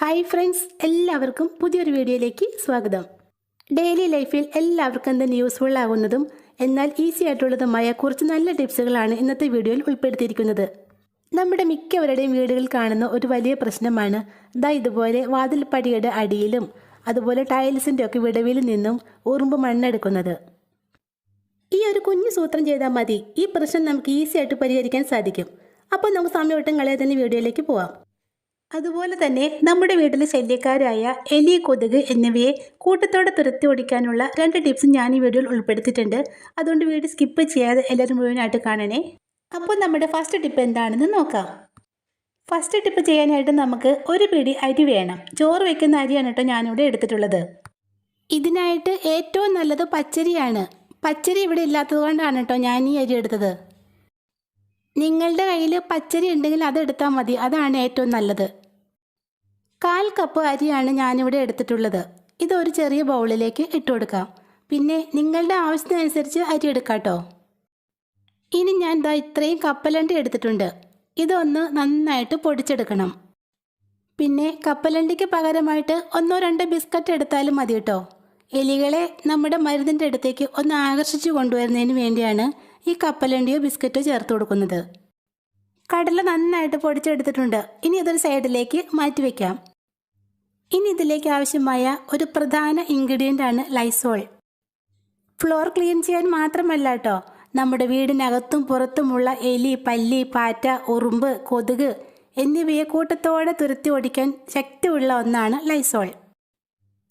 Hi friends എല്ലാവർക്കും പുതിയൊരു വീഡിയോയിലേക്ക് സ്വാഗതം. ഡെയിലി ലൈഫിൽ എല്ലാവർക്കും തന്നെ യൂസ്ഫുൾ ആകുന്നതും എന്നാൽ ഈസി ആയിട്ടുള്ളതുമായ കുറച്ച് നല്ല ടിപ്സുകളാണ് ഇന്നത്തെ വീഡിയോയിൽ ഉൾപ്പെടുത്തിയിരിക്കുന്നത്. നമ്മുടെ മിക്കവരുടെയും വീടുകളിൽ കാണുന്ന ഒരു വലിയ പ്രശ്നമാണ് ദാ ഇതുപോലെ വാതിൽപ്പടിയുടെ അടിയിലും അതുപോലെ ടൈൽസിന്റെ ഒക്കെ വിടവിൽ നിന്നും ഉറുമ്പ് മണ്ണെടുക്കുന്നത്. ഈ ഒരു കുഞ്ഞു സൂത്രം ചെയ്താൽ മതി. ഈ പ്രശ്നം നമുക്ക് ഈസി ആയിട്ട് പരിഹരിക്കാൻ സാധിക്കും. അപ്പോൾ നമുക്ക് സമയം ഒട്ടും കളയാതെ തന്നെ വീഡിയോയിലേക്ക് പോവാം. അതുപോലെ തന്നെ നമ്മുടെ വീട്ടിലെ ശല്യക്കാരായ എലി കൊതുക് എന്നിവയെ കൂട്ടത്തോടെ തുരത്തി ഓടിക്കാനുള്ള രണ്ട് ടിപ്സ് ഞാൻ ഈ വീഡിയോയിൽ ഉൾപ്പെടുത്തിയിട്ടുണ്ട്. അതുകൊണ്ട് വീഡിയോ സ്കിപ്പ് ചെയ്യാതെ എല്ലാവരും മുഴുവനായിട്ട് കാണണേ. അപ്പോൾ നമ്മുടെ ഫസ്റ്റ് ടിപ്പ് എന്താണെന്ന് നോക്കാം. ഫസ്റ്റ് ടിപ്പ് ചെയ്യാനായിട്ട് നമുക്ക് ഒരു പിടി അരി വേണം. ചോറ് വയ്ക്കുന്ന അരിയാണ് കേട്ടോ ഞാനിവിടെ എടുത്തിട്ടുള്ളത്. ഇതിനായിട്ട് ഏറ്റവും നല്ലത് പച്ചരിയാണ്. പച്ചരി ഇവിടെ ഇല്ലാത്തത് കൊണ്ടാണ് കേട്ടോ ഞാൻ ഈ അരി എടുത്തത്. നിങ്ങളുടെ കയ്യിൽ പച്ചരി ഉണ്ടെങ്കിൽ അത് എടുത്താൽ മതി. അതാണ് ഏറ്റവും നല്ലത്. കാൽ കപ്പ് അരിയാണ് ഞാനിവിടെ എടുത്തിട്ടുള്ളത്. ഇത് ഒരു ചെറിയ ബൗളിലേക്ക് ഇട്ട് കൊടുക്കാം. പിന്നെ നിങ്ങളുടെ ആവശ്യത്തിനനുസരിച്ച് അരി എടുക്കാം കേട്ടോ ഇനി ഞാൻ ദാ ഇത്രയും കപ്പലണ്ടി എടുത്തിട്ടുണ്ട്. ഇതൊന്ന് നന്നായിട്ട് പൊടിച്ചെടുക്കണം. പിന്നെ കപ്പലണ്ടിക്ക് പകരമായിട്ട് ഒന്നോ രണ്ടോ ബിസ്ക്കറ്റ് എടുത്താലും മതി കേട്ടോ എലികളെ നമ്മുടെ മരുന്നിന്റെ അടുത്തേക്ക് ഒന്ന് ആകർഷിച്ചു കൊണ്ടുവരുന്നതിന് വേണ്ടിയാണ് ഈ കപ്പലണ്ടിയോ ബിസ്ക്കറ്റോ ചേർത്ത് കൊടുക്കുന്നത്. കടല നന്നായിട്ട് പൊടിച്ചെടുത്തിട്ടുണ്ട്. ഇനി ഇതൊരു സൈഡിലേക്ക് മാറ്റി വെക്കാം. ഇനി ഇതിലേക്ക് ആവശ്യമായ ഒരു പ്രധാന ഇൻഗ്രീഡിയന്റ് ആണ് ലൈസോൾ ഫ്ലോർ ക്ലീൻ ചെയ്യാൻ മാത്രമല്ല കേട്ടോ നമ്മുടെ വീടിനകത്തും പുറത്തുമുള്ള എലി പല്ലി പാറ്റ ഉറുമ്പ് കൊതുക് എന്നിവയെ കൂട്ടത്തോടെ തുരത്തി ഓടിക്കാൻ ശക്തിയുള്ള ഒന്നാണ് ലൈസോൾ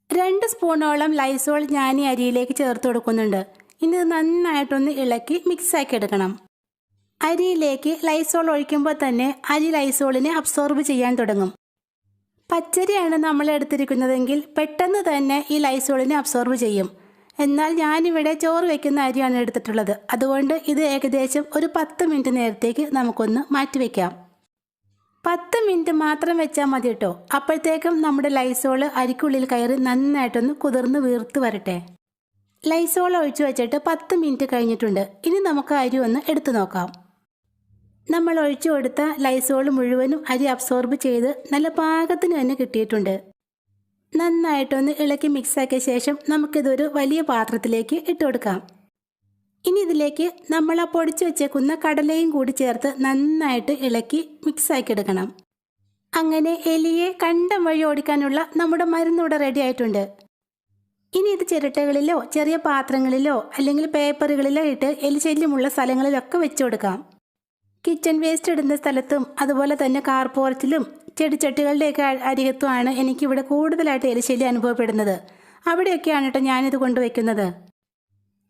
രണ്ട് സ്പൂണോളം ലൈസോൾ ഈ അരിയിലേക്ക് ചേർത്ത് കൊടുക്കുന്നുണ്ട്. ഇനി നന്നായിട്ടൊന്ന് ഇളക്കി മിക്സ് ആക്കി എടുക്കണം. അരിയിലേക്ക് ലൈസോൾ ഒഴിക്കുമ്പോൾ തന്നെ അരി ലൈസോളിനെ അബ്സോർബ് ചെയ്യാൻ തുടങ്ങും. പച്ചരിയാണ് നമ്മൾ എടുത്തിരിക്കുന്നതെങ്കിൽ പെട്ടെന്ന് തന്നെ ഈ ലൈസോളിനെ അബ്സോർബ് ചെയ്യും. എന്നാൽ ഞാനിവിടെ ചോറ് വെക്കുന്ന അരിയാണ് എടുത്തിട്ടുള്ളത്. അതുകൊണ്ട് ഇത് ഏകദേശം ഒരു പത്ത് മിനിറ്റ് നേരത്തേക്ക് നമുക്കൊന്ന് മാറ്റി മാറ്റിവെക്കാം പത്ത് മിനിറ്റ് മാത്രം വെച്ചാൽ മതി കേട്ടോ അപ്പോഴത്തേക്കും നമ്മുടെ ലൈസോൾ അരിക്കുള്ളിൽ കയറി നന്നായിട്ടൊന്ന് കുതിർന്ന് വീർത്ത് വരട്ടെ. ലൈസോൾ ഒഴിച്ചു വെച്ചിട്ട് പത്ത് മിനിറ്റ് കഴിഞ്ഞിട്ടുണ്ട്. ഇനി നമുക്ക് അരി ഒന്ന് എടുത്തു നോക്കാം. നമ്മൾ ഒഴിച്ചു കൊടുത്ത ലൈസോൾ മുഴുവനും അരി അബ്സോർബ് ചെയ്ത് നല്ല പാകത്തിന് തന്നെ കിട്ടിയിട്ടുണ്ട്. നന്നായിട്ടൊന്ന് ഇളക്കി മിക്സാക്കിയ ശേഷം നമുക്കിതൊരു വലിയ പാത്രത്തിലേക്ക് ഇട്ട് കൊടുക്കാം. ഇനി ഇതിലേക്ക് നമ്മൾ ആ പൊടിച്ചു വെച്ചേക്കുന്ന കടലയും കൂടി ചേർത്ത് നന്നായിട്ട് ഇളക്കി മിക്സാക്കി എടുക്കണം. അങ്ങനെ എലിയെ കണ്ടം വഴി ഓടിക്കാനുള്ള നമ്മുടെ മരുന്നിവിടെ റെഡി ആയിട്ടുണ്ട്. ഇനി ഇത് ചിരട്ടകളിലോ ചെറിയ പാത്രങ്ങളിലോ അല്ലെങ്കിൽ പേപ്പറുകളിലോ ഇട്ട് എലിശല്യമുള്ള സ്ഥലങ്ങളിലൊക്കെ വെച്ചു കൊടുക്കാം. കിച്ചൺ വേസ്റ്റ് ഇടുന്ന സ്ഥലത്തും അതുപോലെ തന്നെ കാർ പോർച്ചിലും ചെടിച്ചട്ടികളുടെയൊക്കെ അരികത്തുമാണ് എനിക്കിവിടെ കൂടുതലായിട്ട് എലിശല്യം അനുഭവപ്പെടുന്നത്. അവിടെയൊക്കെയാണ് കേട്ടോ ഞാനിത് കൊണ്ടുവയ്ക്കുന്നത്.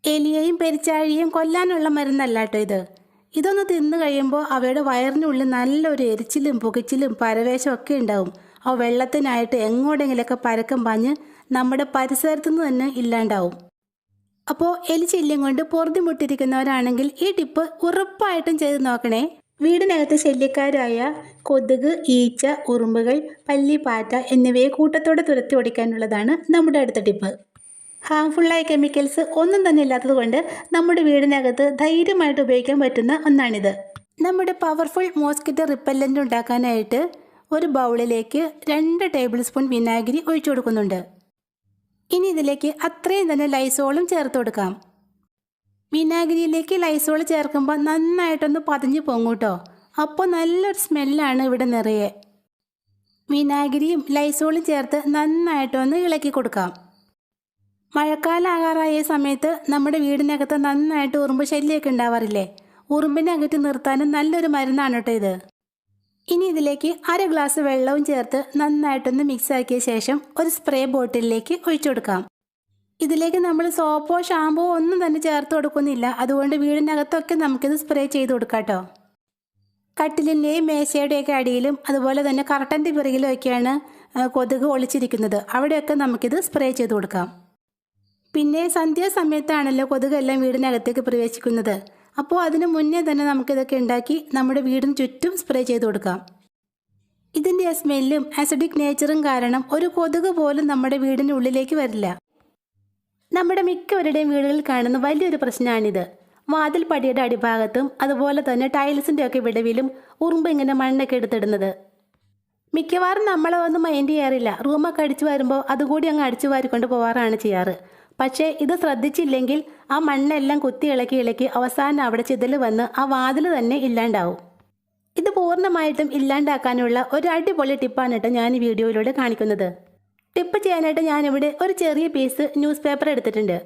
എലിയെയും പെരിച്ചാഴിയും കൊല്ലാനുള്ള മരുന്നല്ല കേട്ടോ ഇത്. ഇതൊന്ന് തിന്നു കഴിയുമ്പോൾ അവയുടെ വയറിനുള്ളിൽ നല്ലൊരു എരിച്ചിലും പുകച്ചിലും പരവേശമൊക്കെ ഉണ്ടാവും. ആ വെള്ളത്തിനായിട്ട് എങ്ങോട്ടെങ്കിലൊക്കെ പരക്കം പാഞ്ഞ് നമ്മുടെ പരിസരത്തു നിന്ന് തന്നെ ഇല്ലാണ്ടാവും. അപ്പോൾ എലിശല്യം കൊണ്ട് പൊറുതിമുട്ടിരിക്കുന്നവരാണെങ്കിൽ ഈ ടിപ്പ് ഉറപ്പായിട്ടും ചെയ്ത് നോക്കണേ. വീടിനകത്ത് ശല്യക്കാരായ കൊതുക് ഈച്ച ഉറുമ്പുകൾ പല്ലി പാറ്റ എന്നിവയെ കൂട്ടത്തോടെ തുരത്തി ഓടിക്കാനുള്ളതാണ് നമ്മുടെ അടുത്ത ടിപ്പ്. ഹാംഫുള്ളായ കെമിക്കൽസ് ഒന്നും തന്നെ ഇല്ലാത്തതുകൊണ്ട് നമ്മുടെ വീടിനകത്ത് ധൈര്യമായിട്ട് ഉപയോഗിക്കാൻ പറ്റുന്ന ഒന്നാണിത്. നമ്മുടെ പവർഫുൾ മോസ്കിറ്റോ റിപ്പല്ലന്റ് ഉണ്ടാക്കാനായിട്ട് ഒരു ബൗളിലേക്ക് രണ്ട് ടേബിൾ സ്പൂൺ വിനാഗിരി ഒഴിച്ചു കൊടുക്കുന്നുണ്ട്. ഇനി ഇതിലേക്ക് അത്രയും തന്നെ ലൈസോളും ചേർത്ത് കൊടുക്കാം. വിനാഗിരിയിലേക്ക് ലൈസോൾ ചേർക്കുമ്പോൾ നന്നായിട്ടൊന്ന് പതിഞ്ഞു പൊങ്ങൂട്ടോ. അപ്പോൾ നല്ലൊരു സ്മെല്ലാണ് ഇവിടെ നിറയെ. വിനാഗിരിയും ലൈസോളും ചേർത്ത് നന്നായിട്ടൊന്ന് ഇളക്കി കൊടുക്കാം. മഴക്കാലാകാറായ സമയത്ത് നമ്മുടെ വീടിനകത്ത് നന്നായിട്ട് ഉറുമ്പ് ശല്യമൊക്കെ ഉണ്ടാവാറില്ലേ? ഉറുമ്പിനെ അകറ്റി നിർത്താനും നല്ലൊരു മരുന്നാണ് കേട്ടോ ഇത്. ഇനി ഇതിലേക്ക് അര ഗ്ലാസ് വെള്ളവും ചേർത്ത് നന്നായിട്ടൊന്ന് മിക്സ് ആക്കിയ ശേഷം ഒരു സ്പ്രേ ബോട്ടിലിലേക്ക് ഒഴിച്ചു കൊടുക്കാം. ഇതിലേക്ക് നമ്മൾ സോപ്പോ ഷാമ്പോ ഒന്നും തന്നെ ചേർത്ത് കൊടുക്കുന്നില്ല. അതുകൊണ്ട് വീടിനകത്തൊക്കെ നമുക്കിത് സ്പ്രേ ചെയ്ത് കൊടുക്കാം കേട്ടോ കട്ടിലിന്റെയും മേശയുടെയൊക്കെ അടിയിലും അതുപോലെ തന്നെ കർട്ടന്റെ പിറകിലും ഒക്കെയാണ് കൊതുക് ഒളിച്ചിരിക്കുന്നത്. അവിടെയൊക്കെ നമുക്കിത് സ്പ്രേ ചെയ്ത് കൊടുക്കാം. പിന്നെ സന്ധ്യാസമയത്താണല്ലോ കൊതുകെല്ലാം വീടിനകത്തേക്ക് പ്രവേശിക്കുന്നത്. അപ്പോൾ അതിന് മുന്നേ തന്നെ നമുക്കിതൊക്കെ ഉണ്ടാക്കി നമ്മുടെ വീടിന് ചുറ്റും സ്പ്രേ ചെയ്ത് കൊടുക്കാം. ഇതിന്റെ സ്മെല്ലും ആസിഡിക് നേച്ചറും കാരണം ഒരു കൊതുക് പോലും നമ്മുടെ വീടിന്റെ ഉള്ളിലേക്ക് വരില്ല. നമ്മുടെ മിക്കവരുടെയും വീടുകളിൽ കാണുന്ന വലിയൊരു പ്രശ്നമാണിത് വാതിൽ പടിയുടെ അടിഭാഗത്തും അതുപോലെ തന്നെ ടൈൽസിന്റെ ഒക്കെ വിടവിലും ഉറുമ്പ് ഇങ്ങനെ മണ്ണൊക്കെ എടുത്തിടുന്നത്. മിക്കവാറും നമ്മളെ ഒന്നും മൈൻഡ് ചെയ്യാറില്ല. റൂമൊക്കെ അടിച്ചു വരുമ്പോൾ അതുകൂടി അങ്ങ് അടിച്ചു വാരിക്കൊണ്ട് പോവാറാണ് ചെയ്യാറ്. പക്ഷേ ഇത് ശ്രദ്ധിച്ചില്ലെങ്കിൽ ആ മണ്ണെല്ലാം കുത്തി ഇളക്കി ഇളക്കി അവസാനം അവിടെ ചിതൽ വന്ന് ആ വാതിൽ തന്നെ ഇല്ലാണ്ടാവും. ഇത് പൂർണമായിട്ടും ഇല്ലാണ്ടാക്കാനുള്ള ഒരു അടിപൊളി ടിപ്പാണ് കേട്ടോ ഞാൻ ഈ വീഡിയോയിലൂടെ കാണിക്കുന്നത്. ടിപ്പ് ചെയ്യാനായിട്ട് ഞാനിവിടെ ഒരു ചെറിയ പീസ് ന്യൂസ് പേപ്പർ എടുത്തിട്ടുണ്ട്.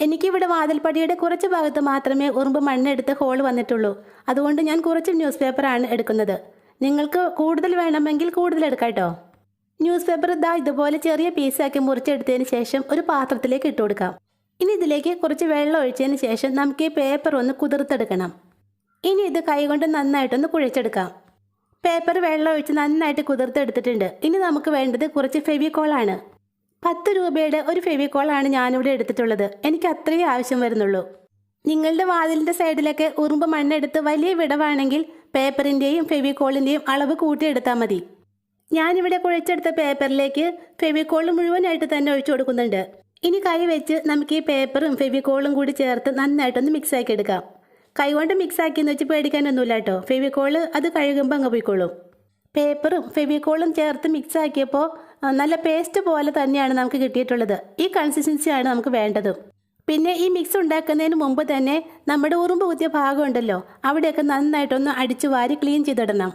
എനിക്കിവിടെ വാതിൽപ്പടിയുടെ കുറച്ച് ഭാഗത്ത് മാത്രമേ ഉറുമ്പ് മണ്ണെടുത്ത് ഹോൾ വന്നിട്ടുള്ളൂ. അതുകൊണ്ട് ഞാൻ കുറച്ച് ന്യൂസ് പേപ്പറാണ് എടുക്കുന്നത്. നിങ്ങൾക്ക് കൂടുതൽ വേണമെങ്കിൽ കൂടുതൽ എടുക്കാം കേട്ടോ. ന്യൂസ് പേപ്പർ ഇതാ ഇതുപോലെ ചെറിയ പീസാക്കി മുറിച്ചെടുത്തതിന് ശേഷം ഒരു പാത്രത്തിലേക്ക് ഇട്ട് കൊടുക്കാം. ഇനി ഇതിലേക്ക് കുറച്ച് വെള്ളം ഒഴിച്ചതിന് ശേഷം നമുക്ക് ഈ പേപ്പർ ഒന്ന് കുതിർത്തെടുക്കണം. ഇനി ഇത് കൈകൊണ്ട് നന്നായിട്ടൊന്ന് കുഴച്ചെടുക്കാം. പേപ്പർ വെള്ളം ഒഴിച്ച് നന്നായിട്ട് കുതിർത്തെടുത്തിട്ടുണ്ട്. ഇനി നമുക്ക് വേണ്ടത് കുറച്ച് ഫെവിക്കോളാണ്. പത്ത് രൂപയുടെ ഒരു ഫെവിക്കോളാണ് ഞാനിവിടെ എടുത്തിട്ടുള്ളത്. എനിക്ക് അത്രയേ ആവശ്യം വരുന്നുള്ളൂ. നിങ്ങളുടെ വാതിലിന്റെ സൈഡിലൊക്കെ ഉറുമ്പ് മണ്ണെടുത്ത് വലിയ വിടവാണെങ്കിൽ പേപ്പറിന്റെയും ഫെവിക്കോളിന്റെയും അളവ് കൂട്ടിയെടുത്താൽ മതി. ഞാനിവിടെ കുഴച്ചെടുത്ത പേപ്പറിലേക്ക് ഫെവിക്കോൾ മുഴുവനായിട്ട് തന്നെ ഒഴിച്ചു കൊടുക്കുന്നുണ്ട്. ഇനി കൈ വെച്ച് നമുക്ക് ഈ പേപ്പറും ഫെവിക്കോളും കൂടി ചേർത്ത് നന്നായിട്ടൊന്ന് മിക്സ് ആക്കി എടുക്കാം. കൈകൊണ്ട് മിക്സ് ആക്കിയെന്ന് വെച്ച് പേടിക്കാനൊന്നുമില്ല കേട്ടോ. ഫെവിക്കോൾ അത് കഴുകുമ്പോൾ അങ്ങ് പോയിക്കോളും. പേപ്പറും ഫെവിക്കോളും ചേർത്ത് മിക്സ് ആക്കിയപ്പോൾ നല്ല പേസ്റ്റ് പോലെ തന്നെയാണ് നമുക്ക് കിട്ടിയിട്ടുള്ളത്. ഈ കൺസിസ്റ്റൻസിയാണ് നമുക്ക് വേണ്ടതും. പിന്നെ ഈ മിക്സ് ഉണ്ടാക്കുന്നതിന് മുമ്പ് തന്നെ നമ്മുടെ ഉറുമ്പ് കുത്തിയ ഭാഗം ഉണ്ടല്ലോ അവിടെയൊക്കെ നന്നായിട്ടൊന്ന് അടിച്ചു വാരി ക്ലീൻ ചെയ്തിടണം.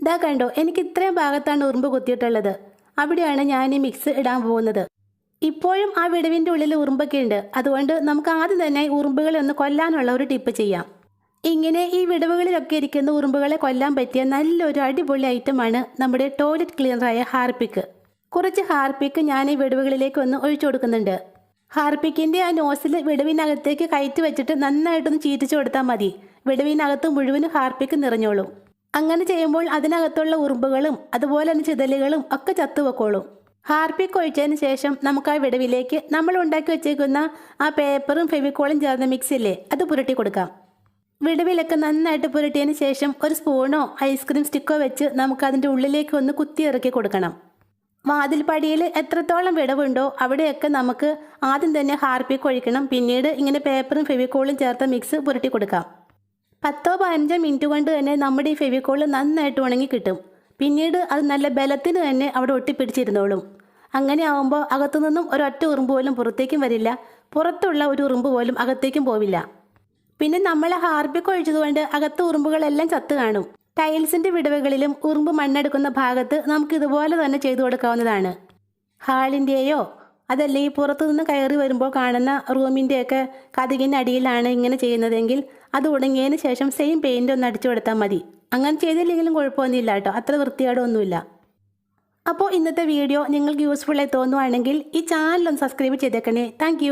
ഇതാ കണ്ടോ എനിക്ക് ഇത്രയും ഭാഗത്താണ് ഉറുമ്പ് കുത്തിയിട്ടുള്ളത്. അവിടെയാണ് ഞാൻ ഈ മിക്സ് ഇടാൻ പോകുന്നത്. ഇപ്പോഴും ആ വിടവിന്റെ ഉള്ളിൽ ഉറുമ്പൊക്കെ ഉണ്ട്. അതുകൊണ്ട് നമുക്ക് ആദ്യം തന്നെ ഉറുമ്പുകളെ ഒന്ന് കൊല്ലാനുള്ള ഒരു ടിപ്പ് ചെയ്യാം. ഇങ്ങനെ ഈ വിടവുകളിലൊക്കെ ഇരിക്കുന്ന ഉറുമ്പുകളെ കൊല്ലാൻ പറ്റിയ നല്ലൊരു അടിപൊളി ഐറ്റമാണ് നമ്മുടെ ടോയ്ലറ്റ് ക്ലീനറായ ഹാർപ്പിക്ക് കുറച്ച് ഹാർപ്പിക്ക് ഞാൻ ഈ വിടവുകളിലേക്ക് ഒന്ന് ഒഴിച്ചു കൊടുക്കുന്നുണ്ട്. ഹാർപ്പിക്കിന്റെ ആ നോസിൽ വിടവിനകത്തേക്ക് കയറ്റി വെച്ചിട്ട് നന്നായിട്ടൊന്ന് ചീറ്റിച്ചു കൊടുത്താൽ മതി. വിടവിനകത്ത് മുഴുവനും ഹാർപ്പിക്ക് നിറഞ്ഞോളും. അങ്ങനെ ചെയ്യുമ്പോൾ അതിനകത്തുള്ള ഉറുമ്പുകളും അതുപോലെ തന്നെ ചിതലുകളും ഒക്കെ ചത്തുവെക്കോളും ഹാർപ്പി ഒഴിച്ചതിന് ശേഷം നമുക്ക് ആ വിടവിലേക്ക് നമ്മൾ ഉണ്ടാക്കി വെച്ചേക്കുന്ന ആ പേപ്പറും ഫെവിക്കോളും ചേർന്ന മിക്സ് ഇല്ലേ അത് പുരട്ടി കൊടുക്കാം. വിടവിലൊക്കെ നന്നായിട്ട് പുരട്ടിയതിന് ശേഷം ഒരു സ്പൂണോ ഐസ്ക്രീം സ്റ്റിക്കോ വെച്ച് നമുക്ക് അതിന്റെ ഉള്ളിലേക്ക് ഒന്ന് കുത്തി ഇറക്കി കൊടുക്കണം. വാതിൽപ്പടിയിൽ എത്രത്തോളം വിടവുണ്ടോ അവിടെയൊക്കെ നമുക്ക് ആദ്യം തന്നെ ഹാർപ്പി കൊഴിക്കണം പിന്നീട് ഇങ്ങനെ പേപ്പറും ഫെവിക്കോളും ചേർത്ത മിക്സ് പുരട്ടി കൊടുക്കാം. പത്തോ പതിനഞ്ചോ മിനിറ്റ് കൊണ്ട് തന്നെ നമ്മുടെ ഈ ഫെവിക്കോൾ നന്നായിട്ട് ഉണങ്ങി കിട്ടും. പിന്നീട് അത് നല്ല ബലത്തിന് തന്നെ അവിടെ ഒട്ടിപ്പിടിച്ചിരുന്നോളും. അങ്ങനെ ആവുമ്പോൾ അകത്തുനിന്നും ഒരൊറ്റ ഉറുമ്പ് പോലും പുറത്തേക്കും വരില്ല. പുറത്തുള്ള ഒരു ഉറുമ്പ് പോലും അകത്തേക്കും പോവില്ല. പിന്നെ നമ്മൾ ഹാർബിക്ക് ഒഴിച്ചതുകൊണ്ട് അകത്ത് ഉറുമ്പുകളെല്ലാം ചത്തു കാണും. ടൈൽസിന്റെ വിടവുകളിലും ഉറുമ്പ് മണ്ണെടുക്കുന്ന ഭാഗത്ത് നമുക്ക് ഇതുപോലെ തന്നെ ചെയ്തു കൊടുക്കാവുന്നതാണ്. ഹാളിന്റെയോ അതല്ലേ പുറത്തു നിന്ന് കയറി വരുമ്പോൾ കാണുന്ന റൂമിന്റെയൊക്കെ കതികിന്റെ അടിയിലാണ് ഇങ്ങനെ ചെയ്യുന്നതെങ്കിൽ അത് ഉണങ്ങിയതിന് ശേഷം സെയിം പെയിന്റ് ഒന്ന് അടിച്ചു കൊടുത്താൽ മതി. അങ്ങനെ ചെയ്തില്ലെങ്കിലും കുഴപ്പമൊന്നുമില്ല കേട്ടോ. അത്ര വൃത്തികേടൊന്നുമില്ല. അപ്പോൾ ഇന്നത്തെ വീഡിയോ നിങ്ങൾക്ക് യൂസ്ഫുള്ളായി തോന്നുവാണെങ്കിൽ ഈ ചാനൽ ഒന്ന് സബ്സ്ക്രൈബ് ചെയ്തേക്കണേ. താങ്ക്